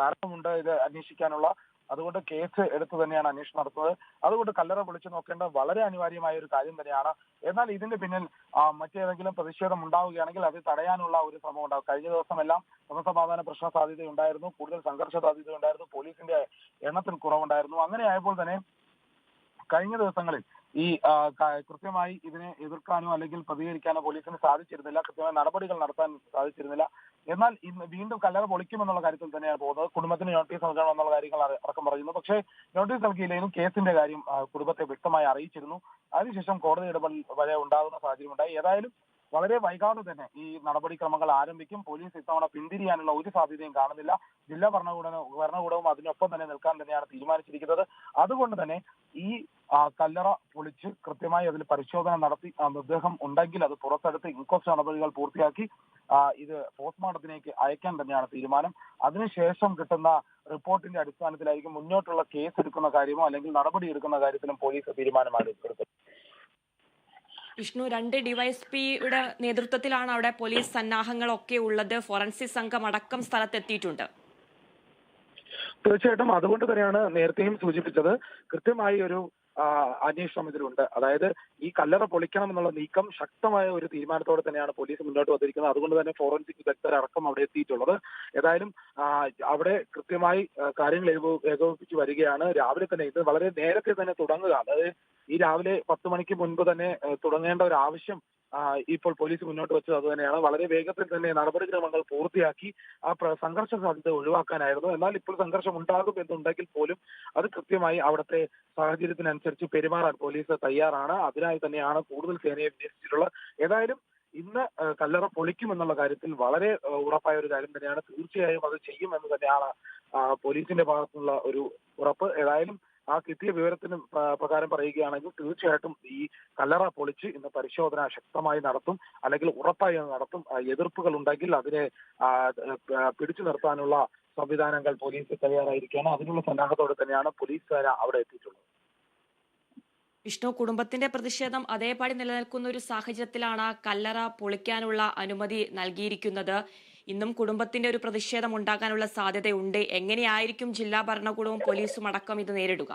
കാരണമുണ്ട് ഇത് അന്വേഷിക്കാനുള്ള അതുകൊണ്ട് കേസ് എടുത്തു തന്നെയാണ് അന്വേഷണം നടത്തുന്നത്. അതുകൊണ്ട് കല്ലറ വിളിച്ചു നോക്കേണ്ട വളരെ അനിവാര്യമായ ഒരു കാര്യം തന്നെയാണ്. എന്നാൽ ഇതിന്റെ പിന്നിൽ മറ്റേതെങ്കിലും പ്രതിഷേധം ഉണ്ടാവുകയാണെങ്കിൽ അത് തടയാനുള്ള ഒരു ശ്രമം ഉണ്ടാവും. കഴിഞ്ഞ ദിവസമെല്ലാം ക്രമസമാധാന പ്രശ്ന സാധ്യതയുണ്ടായിരുന്നു. കൂടുതൽ സംഘർഷ സാധ്യതയുണ്ടായിരുന്നു. പോലീസിന്റെ എണ്ണത്തിൽ കുറവുണ്ടായിരുന്നു. അങ്ങനെ ആയപ്പോൾ തന്നെ കഴിഞ്ഞ ദിവസങ്ങളിൽ ഈ കൃത്യമായി ഇതിനെ എതിർക്കാനോ അല്ലെങ്കിൽ പ്രതികരിക്കാനോ പോലീസിന് സാധിച്ചിരുന്നില്ല. കൃത്യമായ നടപടികൾ നടത്താൻ സാധിച്ചിരുന്നില്ല. എന്നാൽ ഇന്ന് വീണ്ടും കല്ലറ പൊളിക്കുമെന്നുള്ള കാര്യത്തിൽ തന്നെയാണ് പോകുന്നത്. കുടുംബത്തിന് നോട്ടീസ് നൽകണം എന്നുള്ള കാര്യങ്ങൾ അട- അടക്കം പറയുന്നു. പക്ഷേ നോട്ടീസ് നൽകിയില്ലെങ്കിലും കേസിന്റെ കാര്യം കുടുംബത്തെ വ്യക്തമായി അറിയിച്ചിരുന്നു. അതിനുശേഷം കോടതി ഇടപെടൽ വരെ ഉണ്ടാകുന്ന സാഹചര്യം ഉണ്ടായി ഏതായാലും വളരെ വൈകാതെ തന്നെ ഈ നടപടിക്രമങ്ങൾ ആരംഭിക്കും. പോലീസ് ഇത്തവണ പിന്തിരിയാനുള്ള ഒരു സാധ്യതയും കാണുന്നില്ല. ജില്ലാ ഭരണകൂട ഭരണകൂടവും അതിനൊപ്പം തന്നെ നിൽക്കാൻ തന്നെയാണ് തീരുമാനിച്ചിരിക്കുന്നത്. അതുകൊണ്ട് തന്നെ ഈ കല്ലറ പൊളിച്ച് കൃത്യമായി അതിൽ പരിശോധന നടത്തി നിർദ്ദേഹം ഉണ്ടെങ്കിൽ അത് പുറത്തെടുത്ത് ഇൻക്വസ്റ്റ് നടപടികൾ പൂർത്തിയാക്കി ഇത് പോസ്റ്റ്മോർട്ടത്തിലേക്ക് അയക്കാൻ തന്നെയാണ് തീരുമാനം. അതിനുശേഷം കിട്ടുന്ന റിപ്പോർട്ടിന്റെ അടിസ്ഥാനത്തിലായിരിക്കും മുന്നോട്ടുള്ള കേസ് എടുക്കുന്ന കാര്യമോ അല്ലെങ്കിൽ നടപടി എടുക്കുന്ന കാര്യത്തിലും പോലീസ് തീരുമാനമാണ് എടുത്തത് വിഷ്ണു രണ്ട് ഡിവൈഎസ്പിയുടെ നേതൃത്വത്തിലാണ് അവിടെ പോലീസ് സന്നാഹങ്ങളൊക്കെ ഉള്ളത്. ഫോറൻസിക് സംഘം അടക്കം സ്ഥലത്തെത്തിയിട്ടുണ്ട്. തീർച്ചയായിട്ടും അതുകൊണ്ട് തന്നെയാണ് നേരത്തെയും സൂചിപ്പിച്ചത്. കൃത്യമായി ഒരു ആ, അന്വേഷണം ഇതിലുണ്ട് അതായത് ഈ കല്ലറ പൊളിക്കണം എന്നുള്ള നീക്കം ശക്തമായ ഒരു തീരുമാനത്തോടെ തന്നെയാണ് പോലീസ് മുന്നോട്ട് വന്നിരിക്കുന്നത്. അതുകൊണ്ട് തന്നെ ഫോറൻസിക് വിദഗ്ധരടക്കം അവിടെ എത്തിയിട്ടുള്ളത്. ഏതായാലും അവിടെ കൃത്യമായി കാര്യങ്ങൾ ഏകോപിപ്പിച്ചു വരികയാണ്. രാവിലെ തന്നെ ഇത് വളരെ നേരത്തെ തന്നെ തുടങ്ങുക. അതായത് ഈ രാവിലെ പത്ത് മണിക്ക് മുൻപ് തന്നെ തുടങ്ങേണ്ട ഒരു ആവശ്യം ഇപ്പോൾ പോലീസ് മുന്നോട്ട് വെച്ചത് അതുതന്നെയാണ് വളരെ വേഗത്തിൽ തന്നെ നടപടിക്രമങ്ങൾ പൂർത്തിയാക്കി ആ സംഘർഷ സാധ്യത ഒഴിവാക്കാനായിരുന്നു. എന്നാൽ ഇപ്പോൾ സംഘർഷം ഉണ്ടാകും എന്നുണ്ടെങ്കിൽ പോലും അത് കൃത്യമായി അവിടുത്തെ സാഹചര്യത്തിനനുസരിച്ച് പെരുമാറാൻ പോലീസ് തയ്യാറാണ്. അതിനായി തന്നെയാണ് കൂടുതൽ സേനയെ വിന്യസിച്ചിട്ടുള്ളത്. ഏതായാലും ഇന്ന് കല്ലറ പൊളിക്കും എന്നുള്ള കാര്യത്തിൽ വളരെ ഉറപ്പായ ഒരു കാര്യം തന്നെയാണ്. തീർച്ചയായും അത് ചെയ്യുമെന്ന് തന്നെയാണ് പോലീസിന്റെ ഭാഗത്തുനിന്നുള്ള ഒരു ഉറപ്പ്. ഏതായാലും ആ കിട്ടിയ വിവരത്തിന് പ്രകാരം പറയുകയാണെങ്കിൽ തീർച്ചയായിട്ടും ഈ കല്ലറ പൊളിച്ച് ഇന്ന് പരിശോധന ശക്തമായി നടത്തും അല്ലെങ്കിൽ ഉറപ്പായി നടത്തും. എതിർപ്പുകൾ ഉണ്ടെങ്കിൽ അതിനെ പിടിച്ചു നിർത്താനുള്ള സംവിധാനങ്ങൾ പോലീസ് തയ്യാറായിരിക്കുകയാണ്. അതിനുള്ള സന്നാഹത്തോടെ തന്നെയാണ് പോലീസ് അവിടെ എത്തിയിട്ടുള്ളത്. വിഷ്ണു കുടുംബത്തിന്റെ പ്രതിഷേധം അതേപടി നിലനിൽക്കുന്ന ഒരു സാഹചര്യത്തിലാണ് കല്ലറ പൊളിക്കാനുള്ള അനുമതി നൽകിയിരിക്കുന്നത്. ഇന്നും കുടുംബത്തിന്റെ ഒരു പ്രതിഷേധം ഉണ്ടാകാനുള്ള സാധ്യതയുണ്ട്. എങ്ങനെയായിരിക്കും ജില്ലാ ഭരണകൂടവും പോലീസും അടക്കം ഇത് നേരിടുക?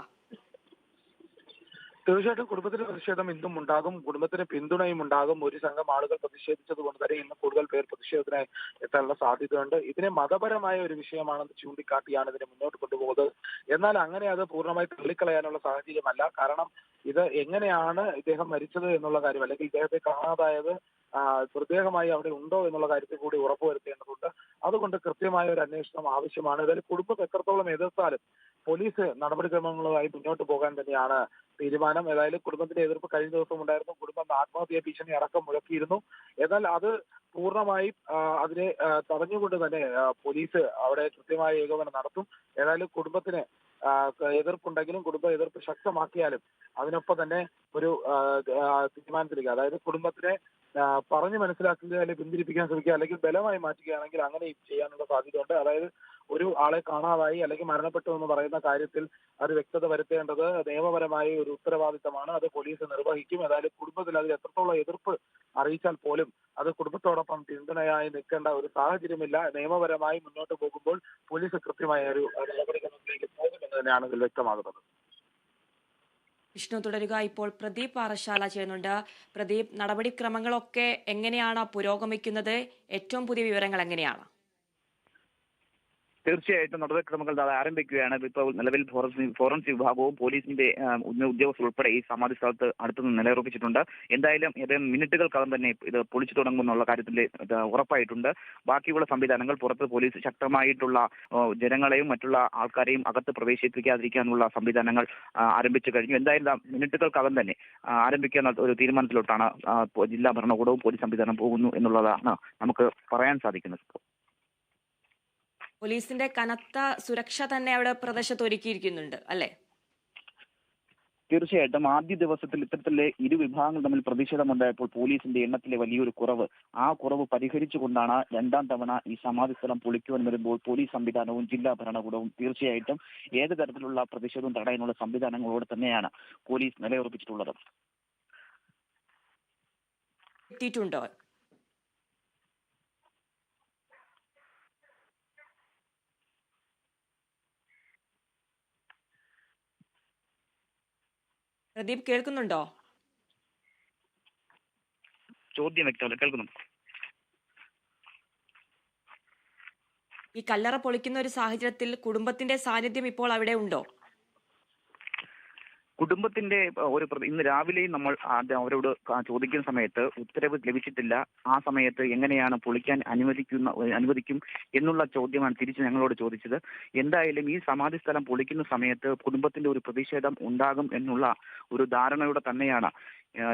തീർച്ചയായിട്ടും കുടുംബത്തിന്റെ പ്രതിഷേധം ഇന്നും ഉണ്ടാകും. കുടുംബത്തിന് പിന്തുണയും ഉണ്ടാകും. ഒരു സംഘം ആളുകൾ പ്രതിഷേധിച്ചത് കൊണ്ട് തന്നെ ഇന്ന് കൂടുതൽ പേർ പ്രതിഷേധത്തിന് എത്താനുള്ള സാധ്യതയുണ്ട്. ഇതിനെ മതപരമായ ഒരു വിഷയമാണെന്ന് ചൂണ്ടിക്കാട്ടിയാണ് ഇതിനെ മുന്നോട്ട് കൊണ്ടുപോകുന്നത്. എന്നാൽ അങ്ങനെ അത് പൂർണമായി തള്ളിക്കളയാനുള്ള സാഹചര്യമല്ല. കാരണം ഇത് എങ്ങനെയാണ് ഇദ്ദേഹം മരിച്ചത് എന്നുള്ള കാര്യം അല്ലെങ്കിൽ ഇദ്ദേഹത്തെ കാണാതായത് മൃതദേഹമായി അവിടെ ഉണ്ടോ എന്നുള്ള കാര്യത്തിൽ കൂടി ഉറപ്പുവരുത്തേണ്ടതുണ്ട് അതുകൊണ്ട് കൃത്യമായ ഒരു അന്വേഷണം ആവശ്യമാണ്. ഏതായാലും കുടുംബം എത്രത്തോളം എതിർത്താലും പോലീസ് നടപടിക്രമങ്ങളുമായി മുന്നോട്ട് പോകാൻ തന്നെയാണ് തീരുമാനം. ഏതായാലും കുടുംബത്തിന്റെ എതിർപ്പ് കഴിഞ്ഞ ദിവസം ഉണ്ടായിരുന്നു. കുടുംബം ആത്മഹത്യാ ഭീഷണി അടക്കം മുഴക്കിയിരുന്നു. എന്നാൽ അത് പൂർണമായി അതിനെ തടഞ്ഞുകൊണ്ട് തന്നെ പോലീസ് അവിടെ കൃത്യമായ ഏകോപനം നടത്തും. ഏതായാലും കുടുംബത്തിന് എതിർപ്പുണ്ടെങ്കിലും കുടുംബ എതിർപ്പ് ശക്തമാക്കിയാലും അതിനൊപ്പം തന്നെ ഒരു തീരുമാനത്തിലേക്ക് അതായത് കുടുംബത്തിനെ പറഞ്ഞു മനസ്സിലാക്കുക അല്ലെങ്കിൽ പിന്തിരിപ്പിക്കാൻ ശ്രമിക്കുക അല്ലെങ്കിൽ ബലമായി മാറ്റുകയാണെങ്കിൽ അങ്ങനെ ചെയ്യാനുള്ള സാധ്യതയുണ്ട്. അതായത് ഒരു ആളെ കാണാതായി അല്ലെങ്കിൽ മരണപ്പെട്ടു എന്ന് പറയുന്ന കാര്യത്തിൽ അത് വ്യക്തത വരുത്തേണ്ടത് നിയമപരമായ ഒരു ഉത്തരവാദിത്തമാണ്. അത് പോലീസ് നിർവഹിക്കും. ഏതായാലും കുടുംബത്തിൽ അതിൽ എത്രത്തോളം എതിർപ്പ് അറിയിച്ചാൽ പോലും അത് കുടുംബത്തോടൊപ്പം പിന്തുണയായി നിൽക്കേണ്ട ഒരു സാഹചര്യമില്ല. നിയമപരമായി മുന്നോട്ട് പോകുമ്പോൾ പോലീസ് കൃത്യമായ ഒരു നടപടിക്രമത്തിലേക്ക് പോകുമെന്ന് തന്നെയാണ് ഇതിൽ വ്യക്തമാകുന്നത്. വിഷ്ണു തുടരുക. ഇപ്പോൾ പ്രദീപ് പാറശാല ചെയ്യുന്നുണ്ട്. പ്രദീപ് നടപടിക്രമങ്ങളൊക്കെ എങ്ങനെയാണ് പുരോഗമിക്കുന്നത്? ഏറ്റവും പുതിയ വിവരങ്ങൾ എങ്ങനെയാണ്? തീർച്ചയായിട്ടും നടപടിക്രമങ്ങൾ ആരംഭിക്കുകയാണ്. ഇപ്പോൾ നിലവിൽ ഫോറൻസിക് വിഭാഗവും പോലീസിന്റെ ഉദ്യോഗസ്ഥർ ഉൾപ്പെടെ ഈ സമാധി സ്ഥലത്ത് അടുത്തുനിന്ന് നിലയുറപ്പിച്ചിട്ടുണ്ട്. എന്തായാലും ഏതെങ്കിലും മിനിറ്റുകൾക്കകം തന്നെ ഇത് പൊളിച്ചു തുടങ്ങുമെന്നുള്ള കാര്യത്തിൽ ഉറപ്പായിട്ടുണ്ട്. ബാക്കിയുള്ള സംവിധാനങ്ങൾ പുറത്ത് പോലീസ് ശക്തമായിട്ടുള്ള ജനങ്ങളെയും മറ്റുള്ള ആൾക്കാരെയും അകത്ത് പ്രവേശിപ്പിക്കാതിരിക്കാനുള്ള സംവിധാനങ്ങൾ ആരംഭിച്ചു കഴിഞ്ഞു. എന്തായാലും മിനിറ്റുകൾക്കകം തന്നെ ആരംഭിക്കുന്ന ഒരു തീരുമാനത്തിലോട്ടാണ് ജില്ലാ ഭരണകൂടവും പോലീസ് സംവിധാനം പോകുന്നു എന്നുള്ളതാണ് നമുക്ക് പറയാൻ സാധിക്കുന്നത് പോലീസിന്റെ കനത്ത സുരക്ഷ തന്നെ അവിടെ പ്രദേശത്ത് ഒരുക്കിയിരിക്കുന്നുണ്ട് അല്ലെ? തീർച്ചയായിട്ടും. ആദ്യ ദിവസത്തിൽ ഇത്തരത്തിലെ ഇരു വിഭാഗങ്ങൾ തമ്മിൽ പ്രതിഷേധമുണ്ടായപ്പോൾ പോലീസിന്റെ എണ്ണത്തിലെ വലിയൊരു കുറവ്. ആ കുറവ് പരിഹരിച്ചുകൊണ്ടാണ് രണ്ടാം തവണ ഈ സമാധി സ്ഥലം പൊളിക്കുവാൻ വരുമ്പോൾ പോലീസ് സംവിധാനവും ജില്ലാ ഭരണകൂടവും തീർച്ചയായിട്ടും ഏത് തരത്തിലുള്ള പ്രതിഷേധവും തടയാനുള്ള സംവിധാനങ്ങളോട് തന്നെയാണ് പോലീസ് നിലയുറപ്പിച്ചിട്ടുള്ളത്. എത്തിയിട്ടുണ്ടോ? പ്രദീപ് കേൾക്കുന്നുണ്ടോ? ചോദ്യം വ്യക്തമല്ല കേൾക്കുന്നു. ഈ കല്ലറ പൊളിക്കുന്ന ഒരു സാഹചര്യത്തിൽ കുടുംബത്തിന്റെ സാന്നിധ്യം ഇപ്പോൾ അവിടെ ഉണ്ടോ? കുടുംബത്തിന്റെ ഒരു ഇന്ന് രാവിലെയും നമ്മൾ അവരോട് ചോദിക്കുന്ന സമയത്ത് ഉത്തരവ് ലഭിച്ചിട്ടില്ല. ആ സമയത്ത് എങ്ങനെയാണ് പൊളിക്കാൻ അനുവദിക്കുന്ന അനുവദിക്കും എന്നുള്ള ചോദ്യമാണ് തിരിച്ച് ഞങ്ങളോട് ചോദിച്ചത്. എന്തായാലും ഈ സമാധി സ്ഥലം പൊളിക്കുന്ന സമയത്ത് കുടുംബത്തിന്റെ ഒരു പ്രതിഷേധം ഉണ്ടാകും എന്നുള്ള ഒരു ധാരണയോടെ തന്നെയാണ്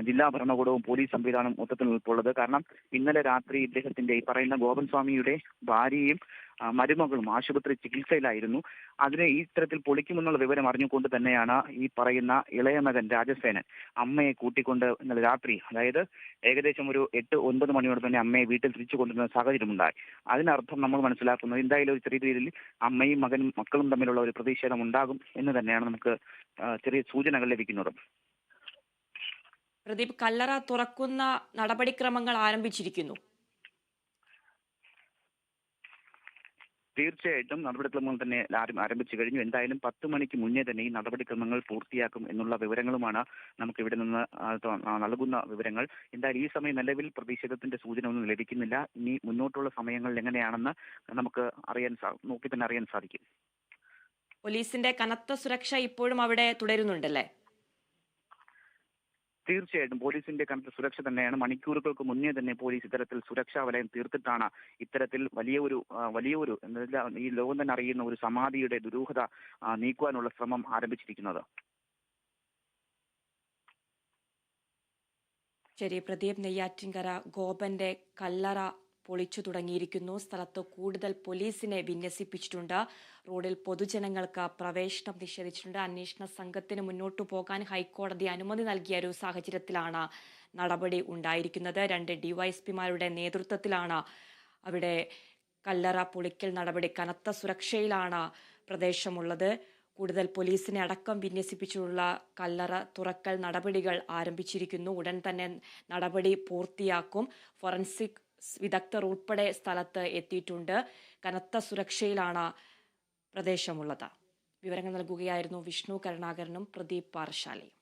ജില്ലാ ഭരണകൂടവും പോലീസ് സംവിധാനം മൊത്തത്തിൽ നിൽപ്പുള്ളത് കാരണം ഇന്നലെ രാത്രി ഇദ്ദേഹത്തിന്റെ ഈ പറയുന്ന ഗോപൻ സ്വാമിയുടെ ഭാര്യയും മരുമകളും ആശുപത്രി ചികിത്സയിലായിരുന്നു. അതിനെ ഈ ഇത്തരത്തിൽ പൊളിക്കുമെന്നുള്ള വിവരം അറിഞ്ഞുകൊണ്ട് തന്നെയാണ് ഈ പറയുന്ന ഇളയ മകൻ രാജസേനൻ അമ്മയെ കൂട്ടിക്കൊണ്ട് ഇന്നലെ രാത്രി അതായത് ഏകദേശം ഒരു എട്ട് ഒൻപത് മണിയോടെ തന്നെ അമ്മയെ വീട്ടിൽ തിരിച്ചു കൊണ്ടുവരുന്ന സാഹചര്യമുണ്ടായി. അതിനർത്ഥം നമ്മൾ മനസ്സിലാക്കുന്നത് എന്തായാലും ഒരു ചെറിയ രീതിയിൽ അമ്മയും മകനും മക്കളും തമ്മിലുള്ള ഒരു പ്രതിഷേധം ഉണ്ടാകും എന്ന് തന്നെയാണ് നമുക്ക് ചെറിയ സൂചനകൾ ലഭിക്കുന്നത്. പ്രദീപ് കല്ലറ തുറക്കുന്ന നടപടിക്രമങ്ങൾ ആരംഭിച്ചിരിക്കുന്നു. തീർച്ചയായിട്ടും നടപടിക്രമങ്ങൾ തന്നെ ആരംഭിച്ചു കഴിഞ്ഞു. എന്തായാലും പത്ത് മണിക്ക് മുന്നേ തന്നെ ഈ നടപടിക്രമങ്ങൾ പൂർത്തിയാക്കും എന്നുള്ള വിവരങ്ങളുമാണ് നമുക്ക് ഇവിടെ നിന്ന് നൽകുന്ന വിവരങ്ങൾ. എന്തായാലും ഈ സമയം നിലവിൽ പ്രതിഷേധത്തിന്റെ സൂചന ഒന്നും ലഭിക്കുന്നില്ല. ഇനി മുന്നോട്ടുള്ള സമയങ്ങളിൽ എങ്ങനെയാണെന്ന് നമുക്ക് അറിയാൻ നോക്കി തന്നെ അറിയാൻ സാധിക്കും. പോലീസിന്റെ കനത്ത സുരക്ഷ ഇപ്പോഴും അവിടെ തുടരുന്നുണ്ടല്ലേ? തീർച്ചയായിട്ടും പോലീസിന്റെ കനത്ത സുരക്ഷ തന്നെയാണ്. മണിക്കൂറുകൾക്ക് മുന്നേ തന്നെ പോലീസ് ഇത്തരത്തിൽ സുരക്ഷാ വലയം തീർത്തിട്ടാണ് ഇത്തരത്തിൽ വലിയ ഒരു ആ, വലിയ ഒരു ഈ ലോകം തന്നെ അറിയുന്ന ഒരു സമാധിയുടെ ദുരൂഹത നീക്കുവാനുള്ള ശ്രമം ആരംഭിച്ചിരിക്കുന്നത്. ശരി പ്രദീപ് നെയ്യാറ്റിൻകര ഗോപന്റെ കല്ലറ പൊളിച്ചു തുടങ്ങിയിരിക്കുന്നു. സ്ഥലത്ത് കൂടുതൽ പോലീസിനെ വിന്യസിപ്പിച്ചിട്ടുണ്ട്. റോഡിൽ പൊതുജനങ്ങൾക്ക് പ്രവേശനം നിഷേധിച്ചിട്ടുണ്ട്. അന്വേഷണ സംഘത്തിന് മുന്നോട്ടു പോകാൻ ഹൈക്കോടതി അനുമതി നൽകിയ ഒരു സാഹചര്യത്തിലാണ് നടപടി ഉണ്ടായിരിക്കുന്നത്. രണ്ട് ഡിവൈഎസ്പിമാരുടെ നേതൃത്വത്തിലാണ് അവിടെ കല്ലറ പൊളിക്കൽ നടപടി. കനത്ത സുരക്ഷയിലാണ് പ്രദേശമുള്ളത്. കൂടുതൽ പോലീസിനെ അടക്കം വിന്യസിപ്പിച്ചുള്ള കല്ലറ തുറക്കൽ നടപടികൾ ആരംഭിച്ചിരിക്കുന്നു. ഉടൻ തന്നെ നടപടി പൂർത്തിയാക്കും. ഫോറൻസിക് വിദഗ്ധർ ഉൾപ്പെടെ സ്ഥലത്ത് എത്തിയിട്ടുണ്ട്. കനത്ത സുരക്ഷയിലാണ് പ്രദേശമുള്ളത്. വിവരങ്ങൾ നൽകുകയായിരുന്നു വിഷ്ണു കരുണാകരനും പ്രദീപ് പാറശാലയും